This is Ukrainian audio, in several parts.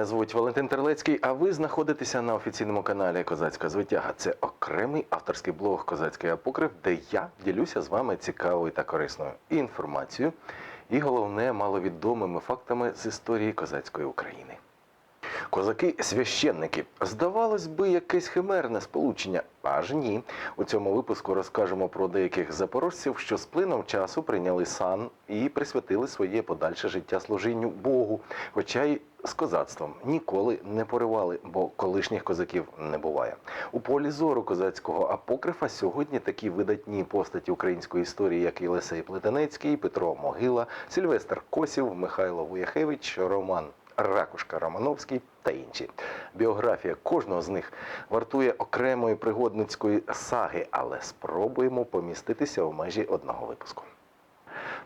Мене звуть Валентин Терлецький, а ви знаходитеся на офіційному каналі Козацька звитяга. Це окремий авторський блог Козацький апокрив, де я ділюся з вами цікавою та корисною інформацією і головне маловідомими фактами з історії козацької України. Козаки священники. Здавалось би, якесь химерне сполучення. Аж ні. У цьому випуску розкажемо про деяких запорожців, що з плином часу прийняли сан і присвятили своє подальше життя служінню Богу, хоча й з козацтвом ніколи не поривали, бо колишніх козаків не буває. У полі зору козацького апокрифа сьогодні такі видатні постаті української історії, як Єлисей Плетенецький, Петро Могила, Сильвестр Косів, Михайло Вуяхевич, Роман Ракушка Романовський та інші. Біографія кожного з них вартує окремої пригодницької саги, але спробуємо поміститися у межі одного випуску.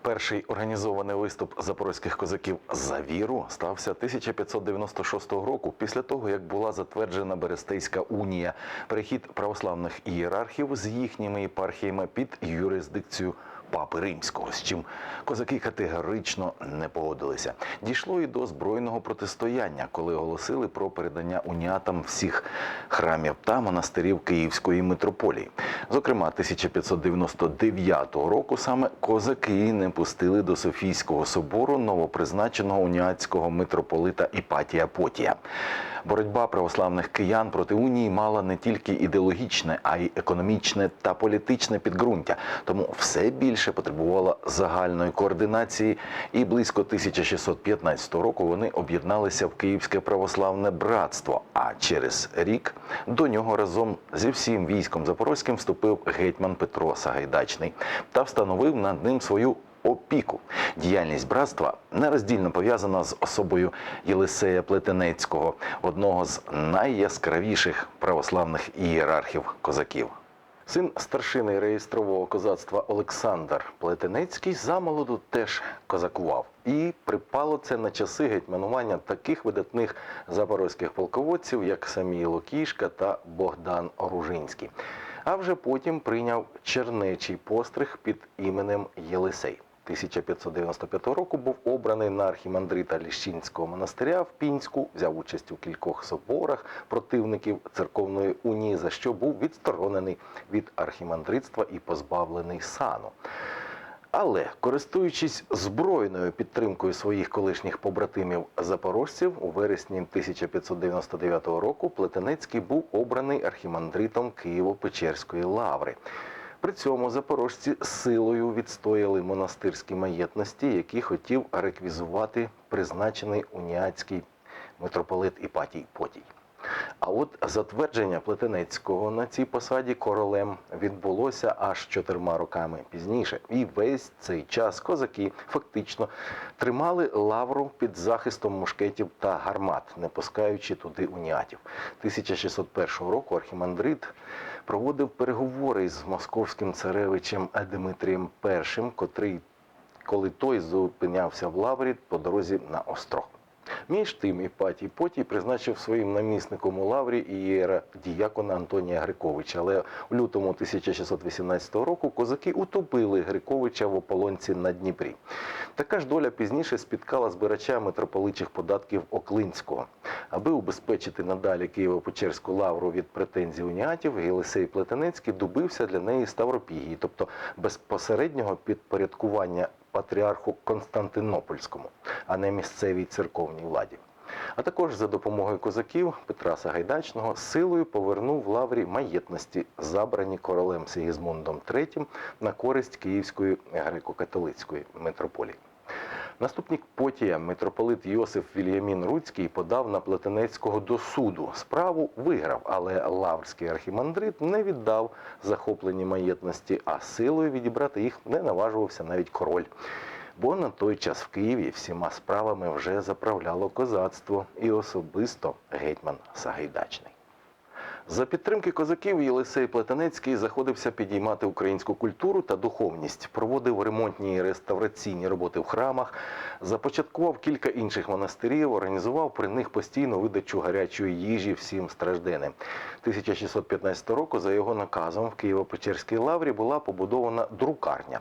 Перший організований виступ запорозьких козаків за віру стався 1596 року, після того як була затверджена Берестейська унія, перехід православних ієрархів з їхніми єпархіями під юрисдикцію Папи Римського, з чим козаки категорично не погодилися. Дійшло і до збройного протистояння, коли оголосили про передання уніатам всіх храмів та монастирів Київської митрополії. Зокрема, 1599 року саме козаки не пустили до Софійського собору новопризначеного уніатського митрополита Іпатія Потія. Боротьба православних киян проти унії мала не тільки ідеологічне, а й економічне та політичне підґрунтя, тому все більше потребувало загальної координації. І близько 1615 року вони об'єдналися в Київське православне братство. А через рік до нього разом зі всім військом запорозьким вступив гетьман Петро Сагайдачний та встановив над ним свою опіку. Діяльність братства нероздільно пов'язана з особою Єлисея Плетенецького, одного з найяскравіших православних ієрархів козаків. Син старшини реєстрового козацтва Олександр Плетенецький замолоду теж козакував. І припало це на часи гетьманування таких видатних запорозьких полководців, як Самій Локішка та Богдан Оружинський. А вже потім прийняв чернечий постриг під іменем Єлисей. 1595 року був обраний на архімандрита Ліщинського монастиря в Пінську, взяв участь у кількох соборах противників церковної унії, за що був відсторонений від архімандритства і позбавлений сану. Але користуючись збройною підтримкою своїх колишніх побратимів запорожців, у вересні 1599 року Плетенецький був обраний архімандритом Києво-Печерської лаври. При цьому запорожці силою відстояли монастирські маєтності, які хотів реквізувати призначений уніацький митрополит Іпатій Потій. А от затвердження Плетенецького на цій посаді королем відбулося аж чотирма роками пізніше. І весь цей час козаки фактично тримали лавру під захистом мушкетів та гармат, не пускаючи туди уніатів. 1601 року архімандрит проводив переговори з московським царевичем Дмитрієм І, котрий, коли той зупинявся в лаврі по дорозі на острог. Між тим Іпатій Потій призначив своїм намісником у лаврі ієра діякона Антонія Гриковича. Але у лютому 1618 року козаки утопили Гриковича в ополонці на Дніпрі. Така ж доля пізніше спіткала збирача митрополичих податків Оклинського. Аби убезпечити надалі Києво-Печерську лавру від претензій уніатів, Єлисей Плетенецький добився для неї Ставропігії, тобто безпосереднього підпорядкування патріарху Константинопольському, а не місцевій церковній владі. А також за допомогою козаків Петра Сагайдачного силою повернув лаврі маєтності, забрані королем Сігізмундом III на користь Київської греко-католицької митрополії. Наступник Потія, митрополит Йосиф Вільямін Руцький, подав на Плетенецького до суду. Справу виграв, але лаврський архімандрит не віддав захоплені маєтності, а силою відібрати їх не наважувався навіть король. Бо на той час в Києві всіма справами вже заправляло козацтво і особисто гетьман Сагайдачний. За підтримки козаків Єлисей Плетенецький заходився підіймати українську культуру та духовність, проводив ремонтні і реставраційні роботи в храмах, започаткував кілька інших монастирів, організував при них постійну видачу гарячої їжі всім стражденим. 1615 року за його наказом в Києво-Печерській лаврі була побудована друкарня.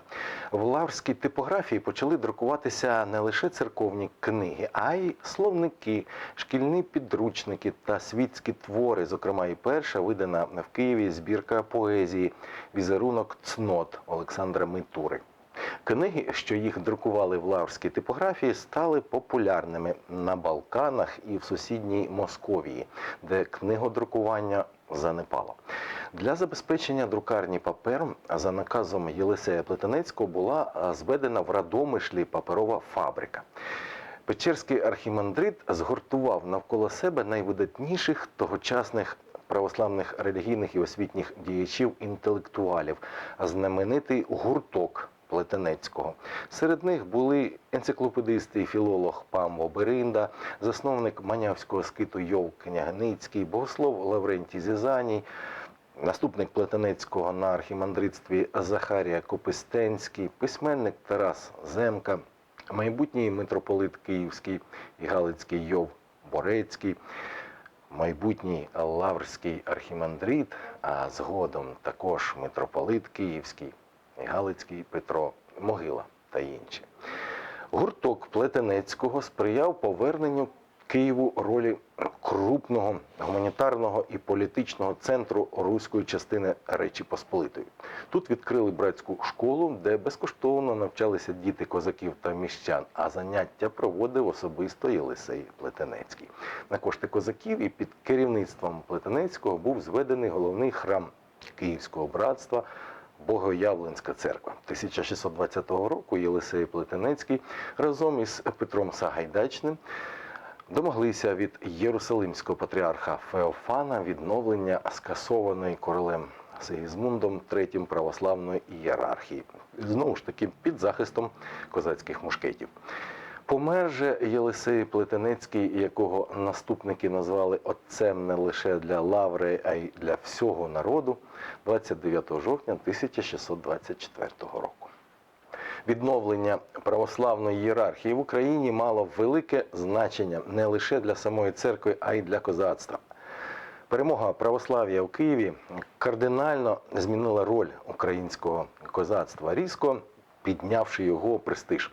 В лаврській типографії почали друкуватися не лише церковні книги, а й словники, шкільні підручники та світські твори. Зокрема, і перша видана в Києві збірка поезії Візерунок цнот Олександра Митури. Книги, що їх друкували в лаврській типографії, стали популярними на Балканах і в сусідній Московії, де книгодрукування занепало. Для забезпечення друкарні папером за наказом Єлисея Плетенецького була зведена в Радомишлі паперова фабрика. Печерський архімандрит згуртував навколо себе найвидатніших тогочасних православних релігійних і освітніх діячів інтелектуалів, знаменитий гурток Плетенецького. Серед них були енциклопедист і філолог Памво Беринда, засновник Манявського скиту Йов Княгницький, богослов Лаврентій Зізаній, наступник Плетенецького на архімандритстві Захарія Копистенський, письменник Тарас Земка, майбутній митрополит Київський і Галицький Йов Борецький, майбутній Лаврський архімандрит, а згодом також митрополит Київський Галицький Петро Могила та інші. Гурток Плетенецького сприяв поверненню Києву ролі крупного гуманітарного і політичного центру руської частини Речі Посполитої. Тут відкрили братську школу, де безкоштовно навчалися діти козаків та міщан, а заняття проводив особисто Єлисей Плетенецький. На кошти козаків і під керівництвом Плетенецького був зведений головний храм Київського братства. Богоявленська церква 1620 року Єлисей Плетенецький разом із Петром Сагайдачним домоглися від Єрусалимського патріарха Феофана відновлення скасованої королем Сигізмундом III православної ієрархії, знову ж таки під захистом козацьких мушкетів. Помер же Єлисей Плетенецький, якого наступники назвали отцем не лише для лаври, а й для всього народу, 29 жовтня 1624 року. Відновлення православної ієрархії в Україні мало велике значення не лише для самої церкви, а й для козацтва. Перемога православ'я у Києві кардинально змінила роль українського козацтва, різко піднявши його престиж.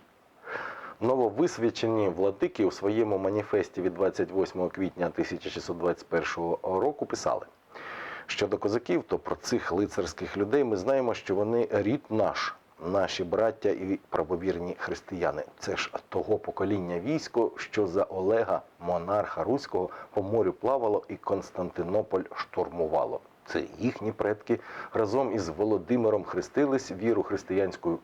Нововисвячені владики у своєму маніфесті від 28 квітня 1621 року писали. Щодо козаків, то про цих лицарських людей ми знаємо, що вони рід наш, наші браття і правовірні християни. Це ж того покоління військо, що за Олега, монарха Руського, по морю плавало і Константинополь штурмувало. Це їхні предки разом із Володимиром хрестились, віру християнську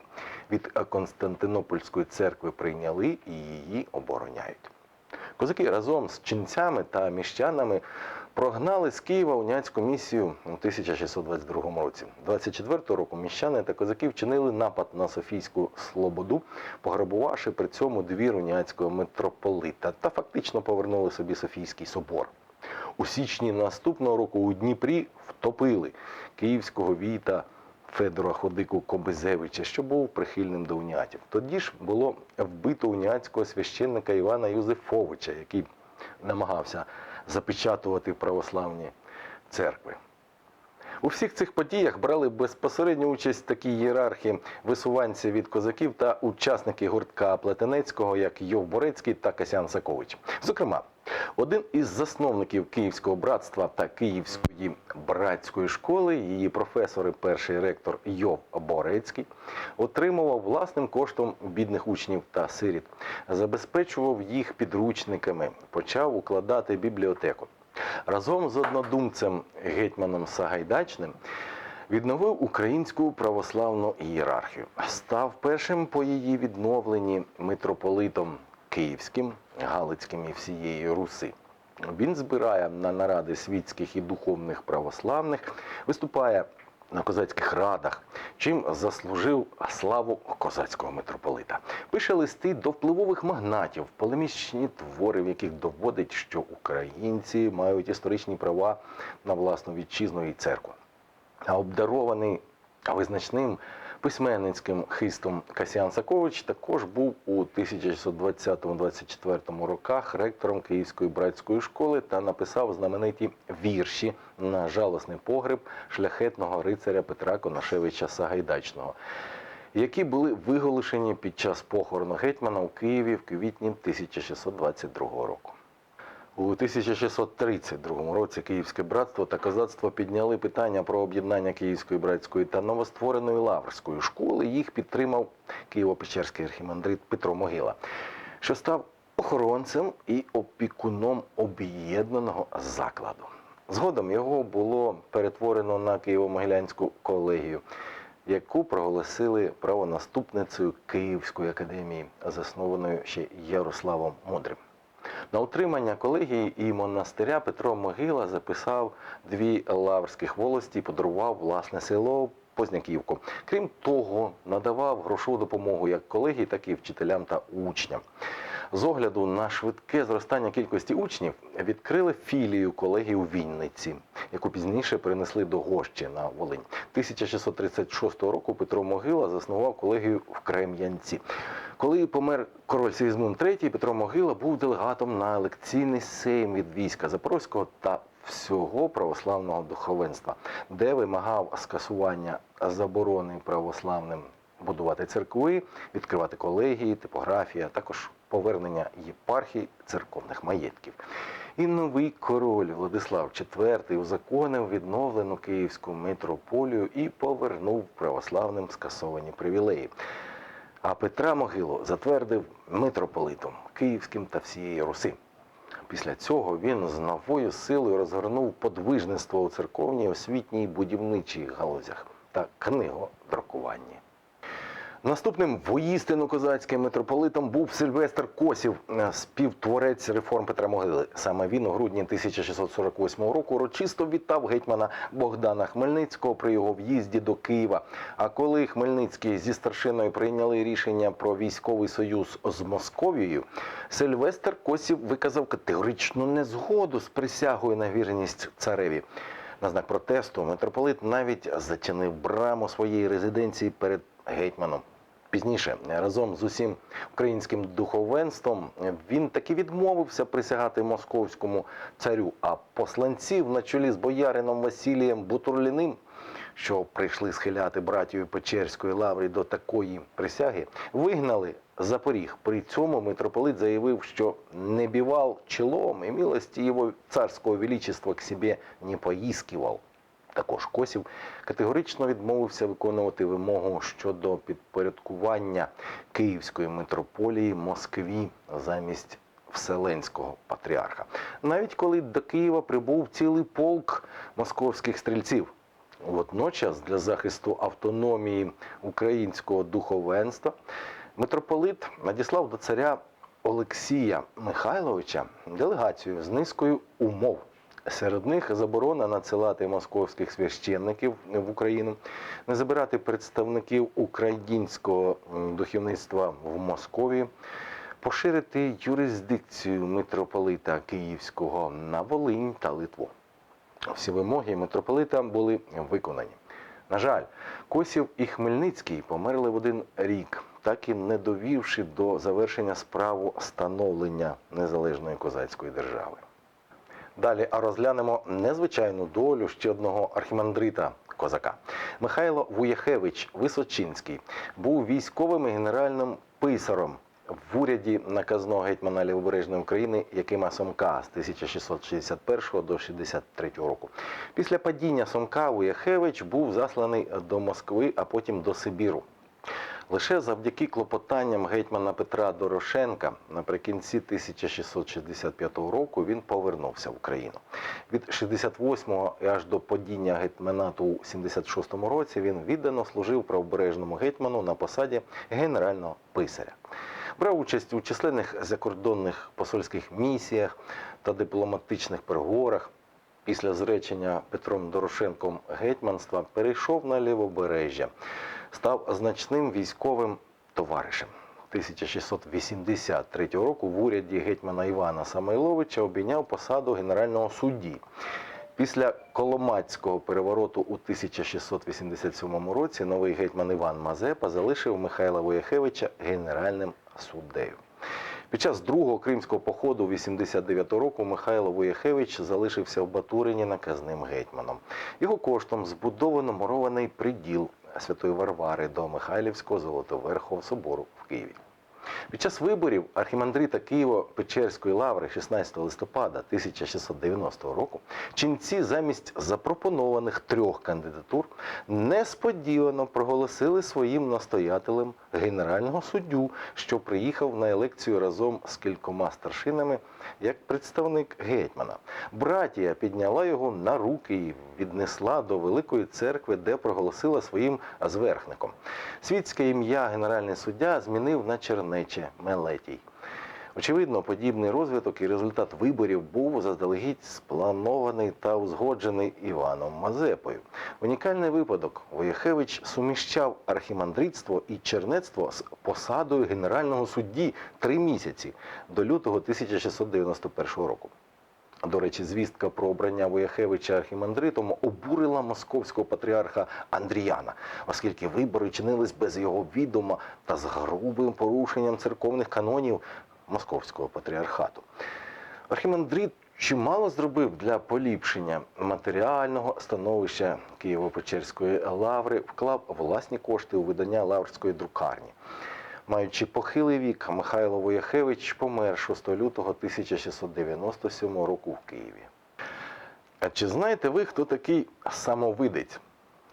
від Константинопольської церкви прийняли і її обороняють. Козаки разом з ченцями та міщанами прогнали з Києва уняцьку місію у 1622 році. 24 року міщани та козаки вчинили напад на Софійську Слободу, пограбувавши при цьому двір уняцького митрополита та фактично повернули собі Софійський собор. У січні наступного року у Дніпрі втопили київського війта Федора Ходику Кобизевича, що був прихильним до унятів. Тоді ж було вбито уняцького священника Івана Юзефовича, який намагався запечатувати православні церкви. У всіх цих подіях брали безпосередню участь такі ієрархи, висуванці від козаків та учасники гуртка Плетенецького, як Йов Борецький та Касян Сакович. Зокрема, один із засновників Київського братства та Київської братської школи, її професор і перший ректор Йов Борецький, отримував власним коштом бідних учнів та сиріт, забезпечував їх підручниками, почав укладати бібліотеку. Разом з однодумцем гетьманом Сагайдачним відновив українську православну ієрархію. Став першим по її відновленні митрополитом Київським, Галицьким і всієї Руси. Він збирає на наради світських і духовних православних, виступає на козацьких радах, чим заслужив славу козацького митрополита. Пише листи до впливових магнатів, полемічні твори, в яких доводить, що українці мають історичні права на власну вітчизну і церкву. А обдарований визначним письменницьким хистом Касіан Сакович також був у 1620-24 роках ректором Київської братської школи та написав знамениті вірші на жалосний погреб шляхетного рицаря Петра Конашевича Сагайдачного, які були виголошені під час похорону гетьмана у Києві в квітні 1622 року. У 1632 році Київське братство та козацтво підняли питання про об'єднання Київської братської та новоствореної Лаврської школи. Їх підтримав Києво-Печерський архімандрит Петро Могила, що став охоронцем і опікуном об'єднаного закладу. Згодом його було перетворено на Києво-Могилянську колегію, яку проголосили правонаступницею Київської академії, заснованою ще Ярославом Мудрим. На утримання колегії і монастиря Петро Могила записав дві лаврських волості і подарував власне село Позняківку. Крім того, надавав грошову допомогу як колегії, так і вчителям та учням. З огляду на швидке зростання кількості учнів відкрили філію колегії у Вінниці, яку пізніше перенесли до Гощі на Волинь. 1636 року Петро Могила заснував колегію в Крем'янці. Коли помер король Сигізмунд III, Петро Могила був делегатом на лекційний сейм від війська Запорозького та всього православного духовенства, де вимагав скасування заборони православним будувати церкви, відкривати колегії, типографії, а також повернення єпархій церковних маєтків. І новий король Владислав IV узаконив відновлену київську митрополію і повернув православним скасовані привілеї. А Петра Могилу затвердив митрополитом Київським та всієї Руси. Після цього він з новою силою розгорнув подвижництво у церковній, освітній будівничій галузях та книгодрукуванні. Наступним воїстину козацьким митрополитом був Сильвестр Косів, е, співтворець реформ Петра Могили. Саме він у грудні 1648 року урочисто вітав гетьмана Богдана Хмельницького при його в'їзді до Києва. А коли Хмельницький зі старшиною прийняли рішення про військовий союз з Московією, Сильвестр Косів виказав категоричну незгоду з присягою на вірність цареві. На знак протесту митрополит навіть зачинив браму своєї резиденції перед гетьманом. Пізніше, разом з усім українським духовенством, він таки відмовився присягати московському царю. А посланців на чолі з боярином Василієм Бутурліним, що прийшли схиляти братію Печерської лаври до такої присяги, вигнали за поріг. При цьому митрополит заявив, що не бівал челом і милості його царського величества к себе не поїскивав. Також Косів категорично відмовився виконувати вимогу щодо підпорядкування Київської митрополії Москві замість Вселенського патріарха. Навіть коли до Києва прибув цілий полк московських стрільців. Водночас для захисту автономії українського духовенства митрополит надіслав до царя Олексія Михайловича делегацію з низкою умов. Серед них заборона надсилати московських священників в Україну, не забирати представників українського духовництва в Московії, поширити юрисдикцію митрополита Київського на Волинь та Литву. Всі вимоги митрополита були виконані. На жаль, Косів і Хмельницький померли в один рік, так і не довівши до завершення справу становлення незалежної козацької держави. Далі розглянемо незвичайну долю ще одного архімандрита козака. Михайло Вуяхевич Височинський був військовим і генеральним писаром в уряді наказного гетьмана Лівобережної України Якима Сомка з 1661 до 63 року. Після падіння Сомка Вуяхевич був засланий до Москви, а потім до Сибіру. Лише завдяки клопотанням гетьмана Петра Дорошенка наприкінці 1665 року він повернувся в Україну. Від 68-го і аж до падіння гетьманату у 76-му році він віддано служив правобережному гетьману на посаді генерального писаря. Брав участь у численних закордонних посольських місіях та дипломатичних переговорах. після зречення Петром Дорошенком гетьманства перейшов на лівобережжя, став значним військовим товаришем. 1683 року в уряді гетьмана Івана Самойловича обійняв посаду генерального судді. Після Коломацького перевороту у 1687 році новий гетьман Іван Мазепа залишив Михайла Вояхевича генеральним суддею. Під час другого кримського походу 89 року Михайло Вояхевич залишився в Батурині наказним гетьманом. Його коштом збудовано мурований приділ Святої Варвари до Михайлівського Золотоверхового собору в Києві. Під час виборів архімандрита Києво-Печерської лаври 16 листопада 1690 року ченці замість запропонованих трьох кандидатур несподівано проголосили своїм настоятелем генерального суддю, що приїхав на елекцію разом з кількома старшинами як представник гетьмана. Братія підняла його на руки і віднесла до Великої церкви, де проголосила своїм зверхником. Світське ім'я генеральний суддя змінив на Чернече Мелетій. Очевидно, подібний розвиток і результат виборів був заздалегідь спланований та узгоджений Іваном Мазепою. Унікальний випадок Вояхевич суміщав архімандритство і чернецтво з посадою генерального судді три місяці до лютого 1691 року. До речі, звістка про обрання Вояхевича архімандритом обурила московського патріарха Андріяна, оскільки вибори чинились без його відома та з грубим порушенням церковних канонів московського патріархату. Архімандрит чимало зробив для поліпшення матеріального становища Києво-Печерської лаври, вклав власні кошти у видання лаврської друкарні. Маючи похилий вік, Михайло Вояхевич помер 6 лютого 1697 року в Києві. А чи знаєте ви, хто такий самовидець?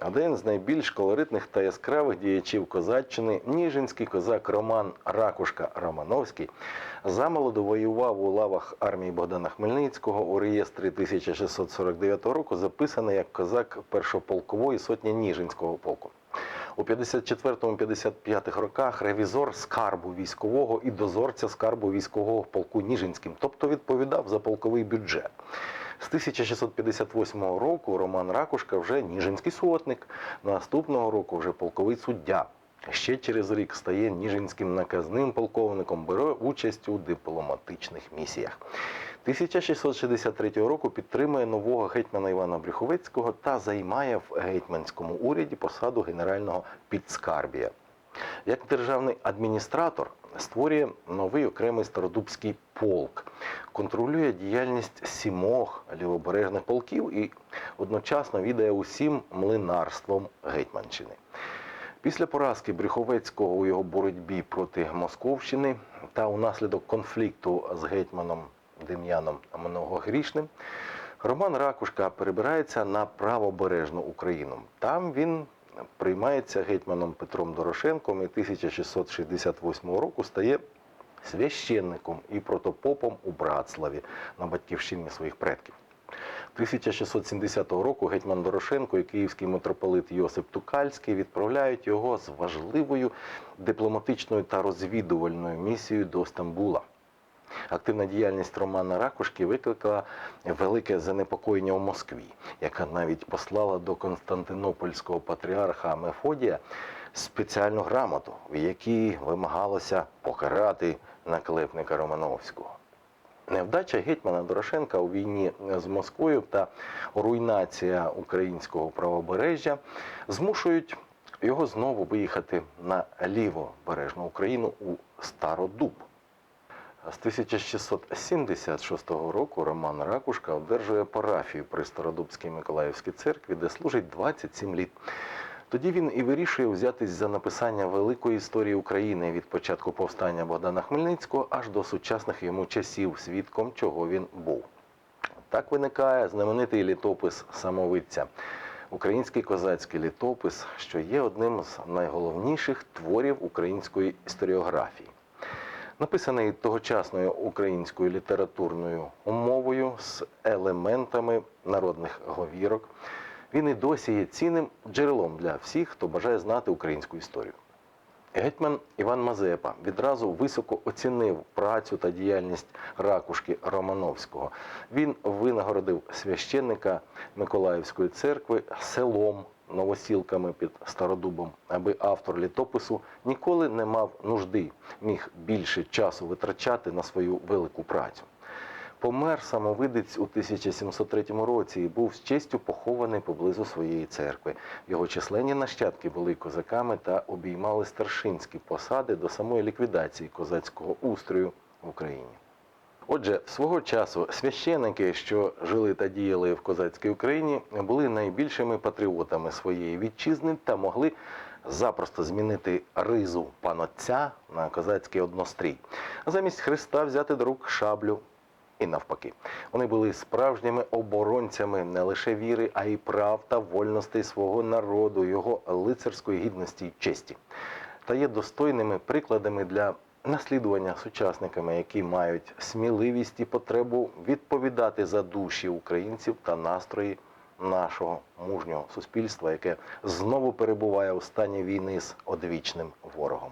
Один з найбільш колоритних та яскравих діячів козаччини, ніжинський козак Роман Ракушка Романовський, замолоду воював у лавах армії Богдана Хмельницького у реєстрі 1649 року, записаний як козак першополкової сотні Ніжинського полку. У 54-55 роках ревізор скарбу військового і дозорця скарбу військового в полку Ніжинським, тобто відповідав за полковий бюджет. З 1658 року Роман Ракушка вже Ніжинський сотник, наступного року вже полковий суддя. Ще через рік стає Ніжинським наказним полковником, бере участь у дипломатичних місіях. 1663 року підтримує нового гетьмана Івана Брюховецького та займає в гетьманському уряді посаду генерального підскарбія. Як державний адміністратор створює новий окремий стародубський полк, контролює діяльність сімох лівобережних полків і одночасно відає усім млинарством Гетьманщини. Після поразки Брюховецького у його боротьбі проти Московщини та унаслідок конфлікту з гетьманом Дем'яном Многогрішним, Роман Ракушка перебирається на правобережну Україну. Там він приймається гетьманом Петром Дорошенком і 1668 року стає священником і протопопом у Братславі на батьківщині своїх предків. 1670 року гетьман Дорошенко і київський митрополит Йосип Тукальський відправляють його з важливою дипломатичною та розвідувальною місією до Стамбула. Активна діяльність Романа Ракушки викликала велике занепокоєння у Москві, яка навіть послала до Константинопольського патріарха Мефодія спеціальну грамоту, в якій вимагалося покарати наклепника Романовського. Невдача гетьмана Дорошенка у війні з Москвою та руйнація українського правобережжя змушують його знову виїхати на лівобережну Україну у Стародуб. З 1676 року Роман Ракушка одержує парафію при Стародубській Миколаївській церкві, де служить 27 літ. Тоді він і вирішує взятись за написання великої історії України від початку повстання Богдана Хмельницького аж до сучасних йому часів, свідком чого він був. Так виникає знаменитий літопис самовидця, український козацький літопис, що є одним з найголовніших творів української історіографії. Написаний тогочасною українською літературною мовою з елементами народних говірок, він і досі є цінним джерелом для всіх, хто бажає знати українську історію. Гетьман Іван Мазепа відразу високо оцінив працю та діяльність ракушки Романовського. Він винагородив священника Миколаївської церкви селом, новосілками під Стародубом, аби автор літопису ніколи не мав нужди, міг більше часу витрачати на свою велику працю. Помер самовидець у 1703 році і був з честю похований поблизу своєї церкви. Його численні нащадки були козаками та обіймали старшинські посади до самої ліквідації козацького устрою в Україні. Отже, свого часу священники, що жили та діяли в козацькій Україні, були найбільшими патріотами своєї вітчизни та могли запросто змінити ризу панотця на козацький однострій, а замість Христа взяти до рук шаблю і навпаки. Вони були справжніми оборонцями не лише віри, а й прав та вольностей свого народу, його лицарської гідності й честі. Та є достойними прикладами для наслідування сучасниками, які мають сміливість і потребу відповідати за душі українців та настрої нашого мужнього суспільства, яке знову перебуває у стані війни з одвічним ворогом.